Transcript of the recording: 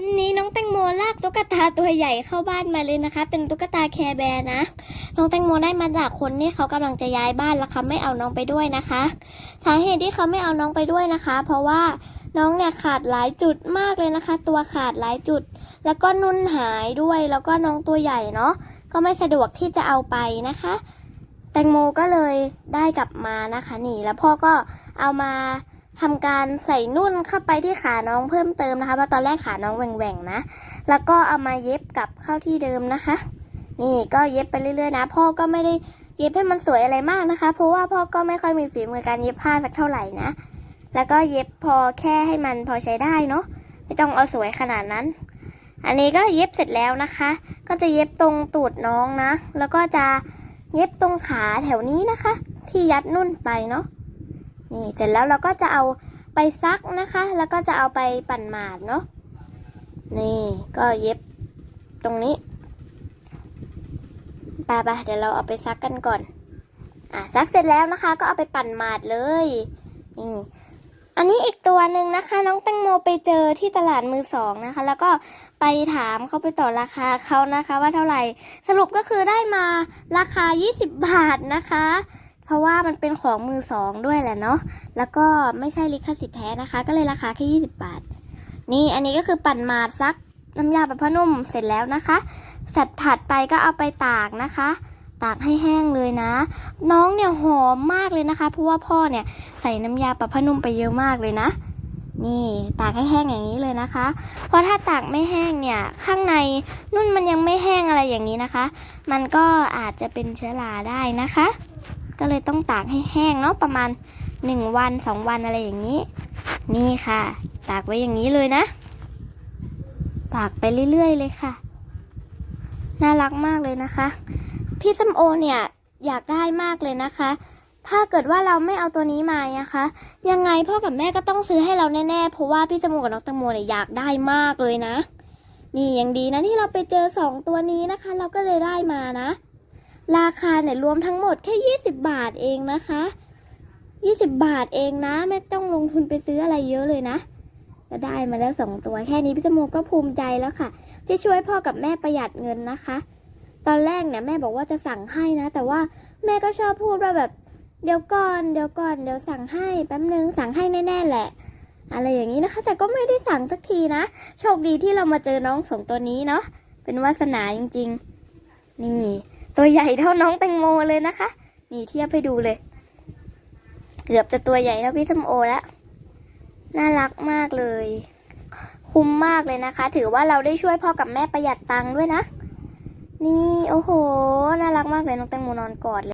วันนี้น้องแตงโมลากตุ๊กตาตัวใหญ่เข้าบ้านมาเลยนะคะ เป็นตุ๊กตาแคร์แบร์นะ น้องแตงโมได้มาจากคนที่เขากำลังจะย้ายบ้านแล้วเขาไม่เอาน้องไปด้วยนะคะ สาเหตุที่เขาไม่เอาน้องไปด้วยนะคะ เพราะว่าน้องเนี่ยขาดหลายจุดมากเลยนะคะ ตัวขาดหลายจุด แล้วก็นุ่นหายด้วย แล้วก็น้องตัวใหญ่เนาะ ก็ไม่สะดวกที่จะเอาไปนะคะ แตงโมก็เลยได้กลับมานะคะนี่ แล้วพ่อก็เอามา ทำการใส่นุ่นเข้าไปที่ขาน้องเพิ่มเติมนะคะเพราะตอนแรกขาน้องแหว่งๆนะ แล้วก็เอามาเย็บกลับเข้าที่เดิมนะคะ นี่ก็เย็บไปเรื่อยๆนะ พ่อก็ไม่ได้เย็บให้มันสวยอะไรมากนะคะ เพราะว่าพ่อก็ไม่ค่อยมีฝีมือการเย็บผ้าสักเท่าไหร่นะ แล้วก็เย็บพอแค่ให้มันพอใช้ได้เนาะไม่ต้องเอาสวยขนาดนั้น อันนี้ก็เย็บเสร็จแล้วนะคะ ก็จะเย็บตรงตูดน้องนะ แล้วก็จะเย็บตรงขาแถวนี้นะคะ ที่ยัดนุ่นไปเนาะ นี่เสร็จแล้วเราก็จะเอาไปซักนะคะ แล้วก็จะเอาไปปั่นหมาดเนาะนี่ก็เย็บตรงนี้ไปไปเดี๋ยวเราเอาไปซักกันก่อน อะซักเสร็จแล้วนะคะ ก็เอาไปปั่นหมาดเลยนี่อันนี้อีกตัวหนึ่งนะคะ น้องแตงโมไปเจอที่ตลาดมือสองนะคะ แล้วก็ไปถามเขาไปต่อราคาเขานะคะ ว่าเท่าไหร่สรุปก็คือได้มาราคา 20 บาทนะคะ เพราะว่ามันเป็นของมือสองด้วยแหละเนาะแล้วก็ไม่ใช่ลิขสิทธิ์แท้นะคะ ก็เลยราคาแค่20 บาท นี่อันนี้ก็คือปั่นมาซักน้ำยาปะพะนุ่มเสร็จแล้วนะคะเสร็จผัดไปก็เอาไปตากนะคะ ตากให้แห้งเลยนะ น้องเนี่ยหอมมากเลยนะคะ เพราะว่าพ่อเนี่ยใส่น้ำยาปะพะนุ่มไปเยอะมากเลยนะนี่ตากให้แห้งอย่างนี้เลยนะคะ เพราะถ้าตากไม่แห้งเนี่ยข้างในนุ่นมันยังไม่แห้งอะไรอย่างนี้นะคะ มันก็อาจจะเป็นเชื้อราได้นะคะ ก็เลยต้องตากให้แห้งเนาะประมาณ 1 วัน 2 วันอะไรอย่างนี้ นี่ค่ะ ตากไว้อย่างนี้เลยนะ ตากไปเรื่อยๆเลยค่ะ น่ารักมากเลยนะคะ พี่สมโอเนี่ยอยากได้มากเลยนะคะ ถ้าเกิดว่าเราไม่เอาตัวนี้มานะคะ ยังไงพ่อกับแม่ก็ต้องซื้อให้เราแน่ๆ เพราะว่าพี่สมโอกับน้องตังโมเนี่ยอยากได้มากเลยนะ นี่ยังดีนะที่เราไปเจอสองตัวนี้นะคะ เราก็เลยได้มานะ ราคาเนี่ยรวมทั้งหมดแค่ 20 บาทเองนะคะ 20 บาทเองนะ ไม่ต้องลงทุนไปซื้ออะไรเยอะเลยนะก็ได้มาแล้วสองตัวแค่นี้พี่สมโอก็ภูมิใจแล้วค่ะ ที่ช่วยพ่อกับแม่ประหยัดเงินนะคะ ตอนแรกเนี่ยแม่บอกว่าจะสั่งให้นะ แต่ว่าแม่ก็ชอบพูดว่าแบบเดี๋ยวก่อนเดี๋ยวก่อนเดี๋ยวสั่งให้แป๊บนึงสั่งให้แน่ๆแหละ อะไรอย่างนี้นะคะ แต่ก็ไม่ได้สั่งสักทีนะ โชคดีที่เรามาเจอน้องสองตัวนี้เนาะเป็นวาสนาจริง ๆ นี่ ตัวใหญ่เท่าน้องแตงโมเลยนะคะ นี่เทียบให้ดูเลย เกือบจะตัวใหญ่เท่าพี่สมโอแล้ว น่ารักมากเลย คุ้มมากเลยนะคะ ถือว่าเราได้ช่วยพ่อกับแม่ประหยัดตังค์ด้วยนะ นี่โอ้โห น่ารักมากเลยน้องแตงโมนอนกอดเลย